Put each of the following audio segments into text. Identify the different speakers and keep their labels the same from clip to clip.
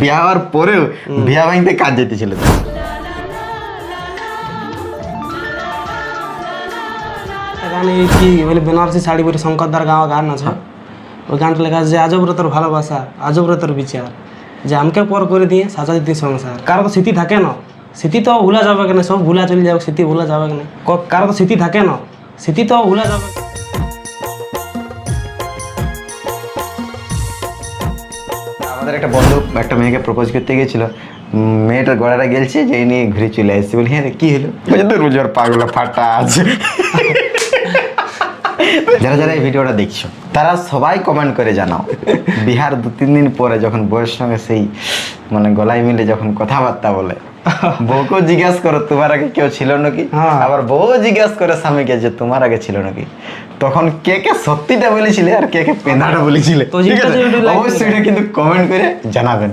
Speaker 1: বিয়া হওয়ার পরেও বিয়া ভাঙতে কাজ যেতেছিল
Speaker 2: কি বলে বেনারসি শাড়ি পরে শঙ্করদার গাওয়া গান আছে। ওই গানটা লেখা যে আজব তোর ভালোবাসা আজব তোর বিচার যে আমাকে পর করে দিয়ে সাজা দিতে সংসার। কারও তো স্মৃতি থাকে না। স্মৃতি তো ভুলা যাবে কেন? সব ভুলা চলে যাবে স্মৃতি ভুলা যাবে কেন? কারও তো স্মৃতি থাকে না। স্মৃতি তো ভুলা যাবে
Speaker 1: আমাদের একটা বন্ধু একটা মেয়েকে প্রপোজ করতে গেছিল। মেয়েটার গড়াটা গেলছে যে নিয়ে ঘুরে চলে আসছে। বলি হ্যাঁ কী হলো? রোজার পাগলা ফাটা আছে। যারা যারা এই ভিডিওটা দেখছ, তারা সবাই কমেন্ট করে জানাও। বিহার দু তিন দিন পরে যখন বউয়ের সঙ্গে সেই মানে গলায় মিলে যখন কথাবার্তা বলে বউকেও জিজ্ঞাসা করো তোমার আগে কেউ ছিল নাকি?
Speaker 2: হ্যাঁ।
Speaker 1: আবার বউ জিজ্ঞাসা করে স্বামীকে যে তোমার আগে ছিল নাকি? তখন কে কে সত্যিটা বলেছিলে আর কে কে পেনাটা বলেছিলে অবশ্যই এটা কিন্তু কমেন্ট করে জানাবেন।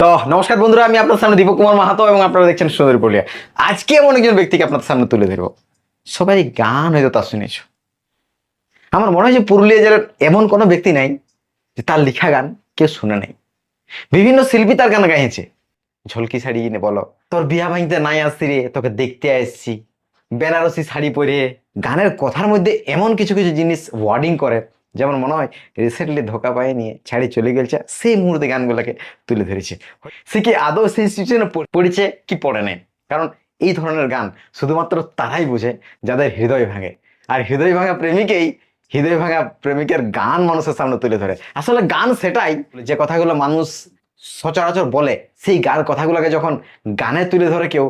Speaker 1: তো নমস্কার বন্ধুরা আমি আপনার সামনে দীপক কুমার মাহাতো এবং আপনারা দেখছেন সুন্দর পুরুলিয়া। আজকে এমন একজন ব্যক্তিকে আপনার সামনে তুলে ধরবো। সবাই গান হয়তো তা শুনেছো। আমার মনে হয় যে পুরুলিয়া জেলার এমন কোনো ব্যক্তি নাই যে তার লেখা গান কেউ শুনে নাই। বিভিন্ন শিল্পী তার গান গাইছে। ঝলকি শাড়ি কিনে বলো। তোর বিয়া ভাঙতে নাই আসছি রে, তোকে দেখতে আসছি। বেনারসি শাড়ি পরে গানের কথার মধ্যে এমন কিছু কিছু জিনিস ওয়ার্ডিং করে, যেমন মনে হয় রিসেন্টলি ধোকা পায়ে নিয়ে ছাড়ি চলে গেছে সেই মুহূর্তে গানগুলোকে তুলে ধরেছে। সে কি আদৌ সেই সিচুয়েশনে পড়েছে কি পড়ে নেই? কারণ এই ধরনের গান শুধুমাত্র তারাই বুঝে যাদের হৃদয় ভাঙে। আর হৃদয় ভাঙা প্রেমিকেই হৃদয় ভাঙা প্রেমিকের গান মানুষের সামনে তুলে ধরে। আসলে গান সেটাই, যে কথাগুলো মানুষ সচরাচর বলে সেই গান কথাগুলোকে যখন গানে তুলে ধরে কেউ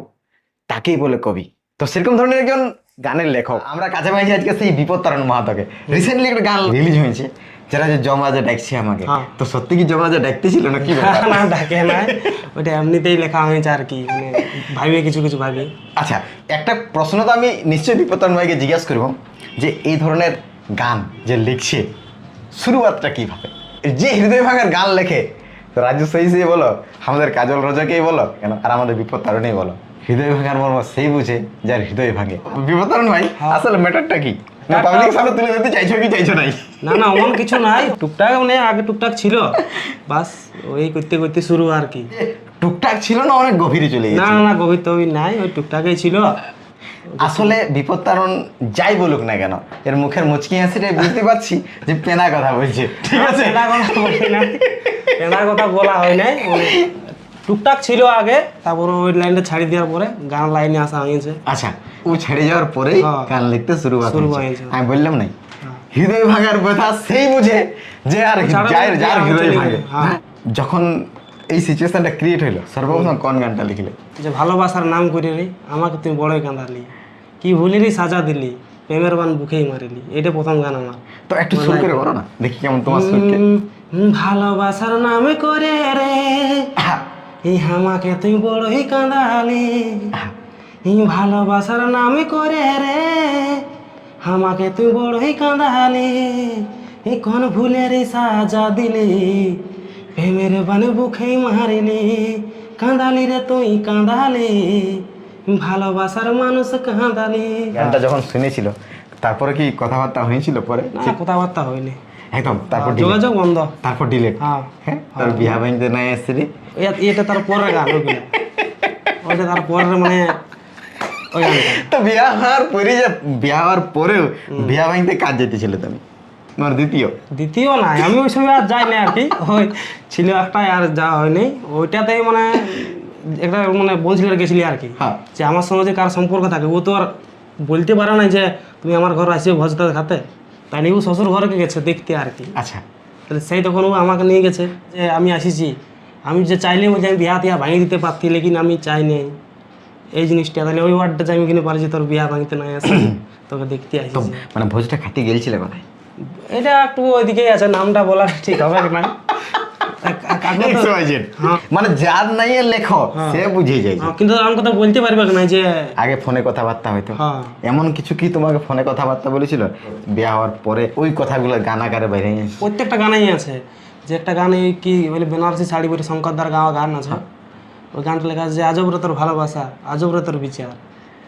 Speaker 1: তাকেই বলে কবি। তো সেরকম ধরনের একজন গানের লেখক। আমরা কাছে পাইছি আজকে সেই বিপদ তারণ মাহাতকে। রিসেন্টলি একটা গান রিলিজ হয়েছে যারা যে জমরাজে ডাকছে আমাকে।
Speaker 2: হ্যাঁ।
Speaker 1: তো সত্যি কি জমরাজে ডাকতেছিল না কি?
Speaker 2: না ডাকে না। ওটা এমনিতেই লেখা হয়েছে আর কি মানে ভাবিয়ে কিছু কিছু ভাবি।
Speaker 1: আচ্ছা একটা প্রশ্ন তো আমি নিশ্চয়ই বিপত্তন ভাইকে জিজ্ঞাসা করব যে এই ধরনের গান যে লিখছে শুরুয়াতটা কীভাবে? যে হৃদয় ভাঙার গান লেখে তো রাজু সহিসে বলো আমাদের কাজল রোজাকেই বলো কেন আর আমাদের বিপদ তারণেই বলো। হৃদয় ভাঙার মর্ম সেই বুঝে যার হৃদয় ভাঙে। বিপদ তারণ ভাই আসলে ম্যাটারটা কি? না পাবলিক সামনে তুলে দিতে চাইছো কি চাইছো নাই?
Speaker 2: না না অমন কিছু নাই। টুকটাক মানে আগে টুকটাক ছিল। বাস ওই করতে করতে শুরু আর কি।
Speaker 1: টুকটাক ছিল না অনেক গভীরে চলে
Speaker 2: না
Speaker 1: গেছে?
Speaker 2: না না গভীর তো নাই ওই টুকটাকই ছিল।
Speaker 1: আসলে বিপদ তারণ যাই বলুক না কেন এর মুখের মুচকি হাসিটাই বুঝতে পারছি যে পেনা কথা বলছে। ঠিক আছে?
Speaker 2: কথা পেনার কথা বলা হয় নাই। টুকটাক ছিল আগে তারপর ওই লাইনটা ছাড়ি দেওয়ার পরে গান লাইনে আসা হয়েছে।
Speaker 1: আচ্ছা ও ছেড়ে যাওয়ার পরেই
Speaker 2: হ্যাঁ।
Speaker 1: গান লিখতে শুরু
Speaker 2: শুরু
Speaker 1: হয়েছে। আমি বললাম নাই হৃদয় ভাঙার কথা সেই বুঝে যে আর যার
Speaker 2: মানে
Speaker 1: যার হৃদয় ভাঙে।
Speaker 2: হ্যাঁ।
Speaker 1: যখন এই সিচুয়েশনটা ক্রিয়েট হইল সর্বপ্রথম কোন গানটা লিখলে?
Speaker 2: যে ভালোবাসার নাম করে রে আমাকে তুমি বড়ই কাঁদালি। কি ভুলিলি সাজা দিলি প্রেমের বান বুকেই মারিলি। এটা প্রথম গান আমার।
Speaker 1: তো একটু সুর করে করো না দেখি কেমন তোমার সুরকে।
Speaker 2: ভালোবাসার নামে করে রে। এই আমাকে তুই বড়ই কাঁদালি। এই ভালোবাসার নামে করে রে। আমাকে তুই বড়ই কাঁদালি। এই কোন ভুলের সাজা দিলি। প্রেমের বানে বুকেই মারিলি। কাঁদালি রে তুই কাঁদালি। ভালোবাসার মানুষ কাঁদালি।
Speaker 1: গানটা যখন শুনেছিল তারপরে কি কথাবার্তা হয়েছিল পরে?
Speaker 2: না কথাবার্তা হয়নি।
Speaker 1: একদম তারপর delete।
Speaker 2: যোগাযোগ বন্ধ।
Speaker 1: তারপর ডিলেট
Speaker 2: হ্যাঁ।
Speaker 1: হ্যাঁ তোর বিহা ভাঙতে নাই আসছে রে
Speaker 2: এ- এটা তার পরের গান ওইটা তার পরের মানে
Speaker 1: তো বিয়া হওয়ার পরে যে বিয়া হওয়ার পরেও বিয়া ভাঙতে কাজ যেতেছিল তুমি? তোমার দ্বিতীয়?
Speaker 2: দ্বিতীয় নাই আমি ওই সময় আর যাই না আর কি। ওই ছিল একটাই আর যাওয়া হয়নি। ওইটাতেই মানে একটা মানে বলছিল গেছিলি আর কি।
Speaker 1: হ্যাঁ।
Speaker 2: যে আমার সঙ্গে যে কার সম্পর্ক থাকে ও তো আর বলতে পারে না যে তুমি আমার ঘর আসিও ভোজটা খাতে? তাই নিয়ে ও শ্বশুর ঘরকে গেছে দেখতে আর কি।
Speaker 1: আচ্ছা।
Speaker 2: তাহলে সেই তখন ও আমাকে নিয়ে গেছে যে আমি আসিছি। আমি যে চাইলে যে আমি বিয়া টিয়া ভাঙিয়ে দিতে পারতি লেকিন আমি চাই নেই। এই জিনিসটা তাহলে ওই ওয়ার্ডটা যে আমি কিনে পারি যে তোর বিয়া ভাঙতে নাই আসে তোকে দেখতে আসি
Speaker 1: মানে ভোজটা খাতে গেলছিলে কোথায়?
Speaker 2: এটা একটু ওইদিকেই আছে নামটা বলা ঠিক হবে না। হ্যাঁ।
Speaker 1: মানে যার নাই লেখক সে যায়
Speaker 2: হ্যাঁ, কিন্তু আমি কথা বলতে পারবে না যে
Speaker 1: আগে ফোনে কথাবার্তা
Speaker 2: হ্যাঁ
Speaker 1: এমন কিছু কি তোমাকে ফোনে কথাবার্তা হওয়ার পরে ওই কথাগুলো বাইরে
Speaker 2: প্রত্যেকটা গানেই যে একটা কি বলে বেনারসি শাড়ি ওই গানটা লেখা আছে তোর ভালোবাসা আজব তোর বিচার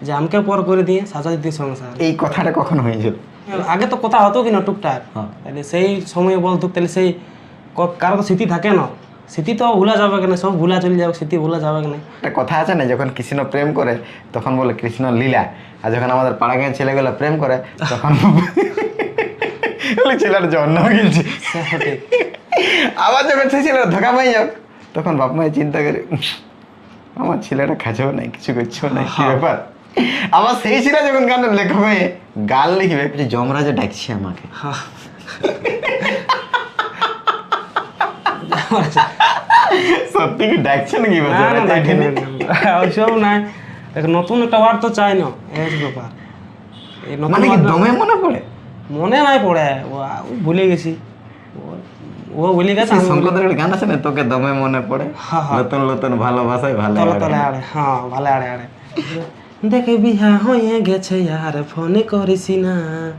Speaker 2: যে আমাকে পর করে দিয়ে সাজা দিতে সংসার
Speaker 1: এই কথাটা কখন হয়েছিল
Speaker 2: আগে তো কথা হতো কিনা টুকটাক
Speaker 1: হ্যাঁ।
Speaker 2: সেই সময় বলতো তাহলে সেই কারও তো স্মৃতি থাকে না। স্মৃতি তো ভুলা যাবে কেন? সব ভুলা চলে যাবে স্মৃতি ভুলা যাবে কেন?
Speaker 1: একটা কথা আছে না যখন কৃষ্ণ প্রেম করে তখন বলে কৃষ্ণ লীলা। আর যখন আমাদের পাড়া গাঁয়ের ছেলেগুলো প্রেম করে তখন ছেলের জন্ম গেছে আবার যখন সেই ছেলেরা ধোকা পাই যাক তখন বাপ মায়ের চিন্তা করে আমার ছেলেটা খাচ্ছেও নাই কিছু করছেও নাই কি ব্যাপার? আবার সেই ছেলে যখন গানের লেখক হয়ে গাল লিখবে যমরাজে ডাকছে আমাকে।
Speaker 2: হ্যাঁ।
Speaker 1: সত্যি কি ডাকছে নাকি
Speaker 2: ওইসব নাই। দেখ, নতুন একটা ওয়ার্ড তো চাই না এই ব্যাপার।
Speaker 1: মানে কি দমে মনে পড়ে?
Speaker 2: মনে নাই পড়ে। ভুলে গেছি। ও- ভুলে গেছে
Speaker 1: একটা গান আছে না? তোকে দমে মনে পড়ে।
Speaker 2: হ্যাঁ, হ্যাঁ।
Speaker 1: নতুন নতুন ভালোবাসায় ভালো
Speaker 2: তলে। তলে আড়ে। হ্যাঁ ভালো আড়ে আড়ে। দেখে বিহা হয়ে গেছে আর ফোন করিস না।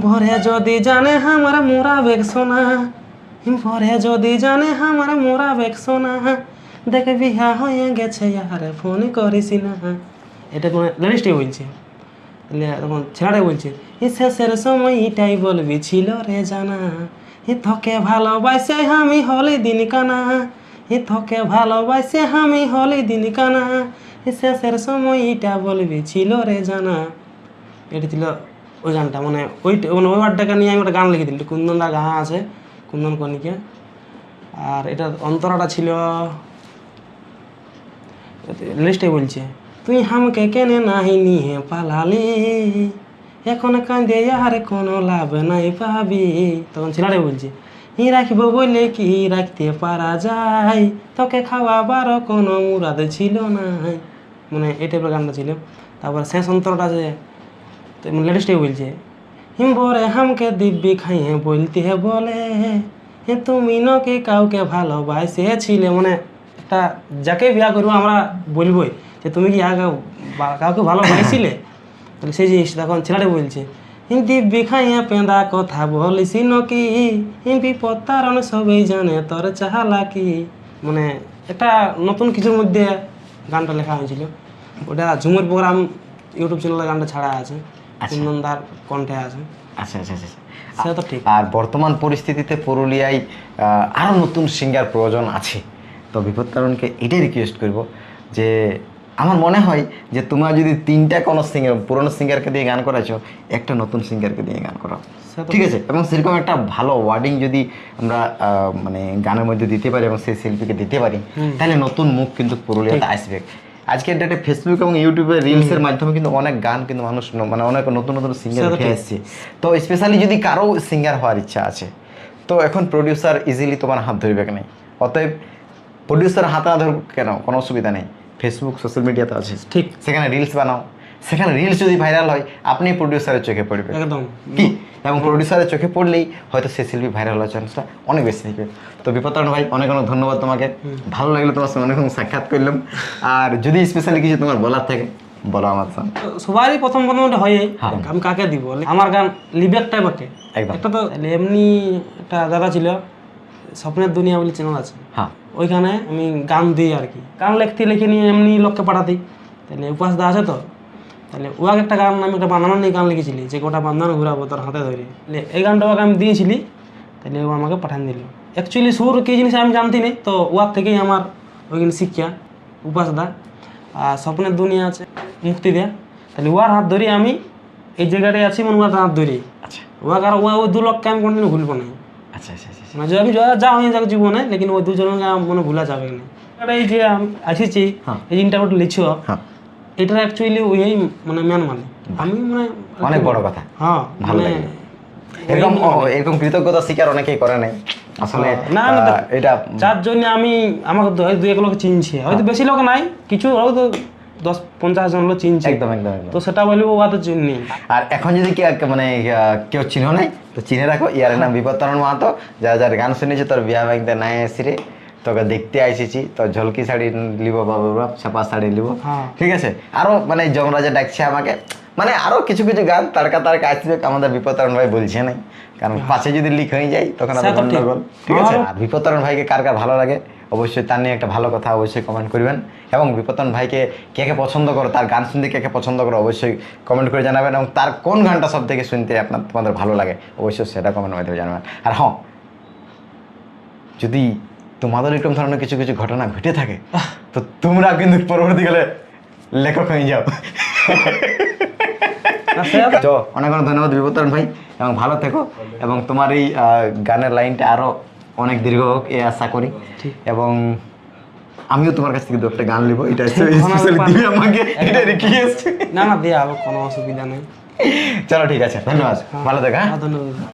Speaker 2: ভরে যদি জানে আমার মোরা বেগ ভরে যদি জানে আমার মোরা বেগ সোনা দেখে বিহা হয়ে গেছে, আর ফোন করিস না এটা কোনো লেডিসটাই বলছে। তখন ছেলেটাই বলছে, এই শেষের সময় এটাই বলবি ছিল রে জানা। এ থকে ভালোবাসে আমি হলে দিন কানা। এ থকে ভালোবাসে আমি হলে দিন কানা। এ শেষের সময় এটা বলবি ছিল রে জানা। এটা ছিল ওই গানটা মানে ওই মানে ওই ওয়ার্ডটাকে নিয়ে আমি একটা গান লিখে দিল কুন্দনটা গাহা আছে? কুন্দন কনিকে আর এটা অন্তরাটা ছিল লিস্টে বলছে, তুই হামকে কেনে নাহি নিয়ে পালালি, এখন কান্দে আর কোনো লাভ নাই পাবি। তখন ছেলেটাই বলছে, ই রাখব বলে কি রাখতে পারা যায়? তোকে খাওয়াবার কোনো মুরাদ ছিল না মানে এই টাইপের গানটা ছিল। তারপর শেষ অন্তরটা যে লেটেস্টে বলছে বরে, হামকে দিব্যি খাইয়ে বলতে বলে, হে তুমি নকে কাউকে ভালোবাসেছিলে মানে একটা যাকে বিয়া করব আমরা বলবোই যে তুমি কি কাউকে ভালোবাসছিলে? তাহলে সেই জিনিস তখন ছেলেটা বলছে হিম দিব্যি খাইয়া পেঁদা কথা বলিস নকি? হিম বিপদ তারণ সবাই জানে তোর চাহালা কি? মানে একটা নতুন কিছুর মধ্যে গানটা লেখা হয়েছিল। ওটা ঝুমুর প্রোগ্রাম, ইউটিউব চ্যানেলে গানটা ছাড়া আছে। কুন্দনদার কণ্ঠে আছে।
Speaker 1: আচ্ছা আচ্ছা আচ্ছা
Speaker 2: সেটা তো ঠিক।
Speaker 1: আর বর্তমান পরিস্থিতিতে পুরুলিয়ায় আহ, আরও নতুন সিঙ্গার প্রয়োজন আছে। তো বিপদ তারণকে এটাই রিকোয়েস্ট করব যে আমার মনে হয় যে তোমরা যদি তিনটা কোনো সিঙ্গার পুরনো সিঙ্গারকে দিয়ে গান করাছো একটা নতুন সিঙ্গারকে দিয়ে গান করাও। ঠিক আছে? এবং সেরকম একটা ভালো ওয়ার্ডিং যদি আমরা মানে গানের মধ্যে দিতে পারি এবং সেই শিল্পীকে দিতে পারি তাহলে নতুন মুখ কিন্তু পুরুলিয়াতে আসবে। আজকের ডেটে ফেসবুক এবং ইউটিউবে রিলসের মাধ্যমে কিন্তু অনেক গান কিন্তু মানুষ মানে অনেক নতুন নতুন সিঙ্গার উঠে
Speaker 2: এসছে।
Speaker 1: আসছে তো স্পেশালি যদি কারও সিঙ্গার হওয়ার ইচ্ছা আছে তো এখন প্রডিউসার ইজিলি তোমার হাত ধরবে কেন? অতএব প্রডিউসার হাত না ধরবে কেন? কোনো অসুবিধা নেই। ফেসবুক সোশ্যাল মিডিয়াতে আছে।
Speaker 2: ঠিক।
Speaker 1: সেখানে রিলস বানাও। সেখানে রিলস যদি ভাইরাল হয় আপনি প্রডিউসারের চোখে পড়বে
Speaker 2: একদম।
Speaker 1: কি? এবং প্রডিউসারের চোখে পড়লেই হয়তো সে শিল্পী ভাইরাল হওয়ার চান্সটা অনেক বেশি থাকবে তো বিপত্তারণ ভাই অনেক অনেক ধন্যবাদ তোমাকে। ভালো লাগল তোমার সঙ্গে অনেক সাক্ষাৎ করলাম। আর যদি স্পেশালি কিছু তোমার বলার থাকে বলো আমার সঙ্গে
Speaker 2: সবারই প্রথম প্রথম হয়ই।
Speaker 1: হ্যাঁ।
Speaker 2: আমি কাকে দিব? আমার গান লিবেকটাই বটে। একটা তো এমনি একটা দাদা ছিল স্বপ্নের দুনিয়া বলে চ্যানেল আছে।
Speaker 1: হ্যাঁ।
Speaker 2: ওইখানে আমি গান দিই আর কি। গান লিখতে লিখে নিয়ে এমনি লোককে পাঠাতেই। তাহলে উপাস দা আছে তো? তাহলে ওয়াকে একটা গান আমি একটা বানানো নিয়ে গান লিখেছিলি যে গোটা বান্ধানো ঘুরাবো তোর হাতে ধরে। তাহলে এই গানটা ওকে আমি দিয়েছিলি তাহলে ও আমাকে পাঠান দিল। অ্যাকচুয়ালি সুর কী জিনিস আমি জানতি না তো ওয়ার থেকেই আমার ওইখানে শিক্ষা উপাস দা আর স্বপ্নের দুনিয়া আছে মুক্তি দেয়া। তাহলে ওয়ার হাত ধরে আমি এই জায়গাটায় আছি মানে ওয়ার হাত ধরি
Speaker 1: আচ্ছা।
Speaker 2: আর ওয়া ওই দু লোককে আমি কোনোদিন ভুলবো না।
Speaker 1: আচ্ছা আচ্ছা আচ্ছা
Speaker 2: মানে আমি যা- যা হয়ে যাক জীবনে লেকিন ওই দুজনকে মনে ভুলা যাবে না। এই যে আমি আসিছি
Speaker 1: হ্যাঁ।
Speaker 2: এই ইন্টারভিউটা লিখছ
Speaker 1: হ্যাঁ
Speaker 2: এটার অ্যাকচুয়ালি ওই মানে মানে। আমি মানে
Speaker 1: অনেক বড় কথা।
Speaker 2: হ্যাঁ
Speaker 1: ভালো
Speaker 2: মানে
Speaker 1: এরকম এরকম কৃতজ্ঞতা স্বীকার অনেকেই করে নাই। আসলে
Speaker 2: না, না,
Speaker 1: এটা
Speaker 2: যার জন্য আমি আমাকে দুই এক লোক চিনছে। হয়তো বেশি লোক নাই কিছু হয়তো দশ পঞ্চাশ জন লোক চিনছে।
Speaker 1: একদম একদম
Speaker 2: তো সেটা বলব তো চিনি
Speaker 1: আর এখন যদি মানে কেউ চিনো নাই তো চিনে রাখো ইয়ার নাম বিপত্তরণ মাহাতো। যারা যার গান শুনেছে তোর বিয়া ব্যাংকতে নাই আসি রে। তোকে দেখতে আইসিছি তো ঝলকি শাড়ি লিব বাবা ছাপা শাড়ি লিব
Speaker 2: হ্যাঁ।
Speaker 1: ঠিক আছে? আরও মানে যমরাজা ডাকছে আমাকে মানে আরও কিছু কিছু গান তারকা তারকা আসবে আমাদের বিপত্তরণ ভাই বলছে নাই। কারণ পাশে যদি লিক হয়ে যায় তখন। গন্ডগোল। ঠিক আছে? আর বিপত্তরণ ভাইকে কার কার ভালো লাগে অবশ্যই তার নিয়ে একটা ভালো কথা অবশ্যই কমেন্ট করবেন। এবং বিপত্তন ভাইকে কে কে পছন্দ করো তার গান শুনতে কে কে পছন্দ করো অবশ্যই কমেন্ট করে জানাবেন। এবং তার কোন গানটা সব থেকে শুনতে আপনার তোমাদের ভালো লাগে অবশ্যই সেটা কমেন্ট মাধ্যমে জানাবেন। আর হ্যাঁ যদি তোমাদের এরকম ধরনের কিছু কিছু ঘটনা ঘটে থাকে তো তোমরা কিন্তু পরবর্তীকালে লেখক হয়ে যাও।
Speaker 2: তো-
Speaker 1: অনেক অনেক ধন্যবাদ বিপত্তরণ ভাই এবং ভালো থেকো এবং তোমার এই গানের লাইনটা আরও অনেক দীর্ঘ হোক এ আশা করি। এবং আমিও তোমার কাছ থেকে দু একটা গান নেব এটা স্পেশালি আমাকে এটা রিকোয়েস্ট
Speaker 2: না না হবে কোনো অসুবিধা নেই।
Speaker 1: চলো ঠিক আছে ধন্যবাদ। ভালো থেকো হ্যাঁ।
Speaker 2: হ্যাঁ, ধন্যবাদ।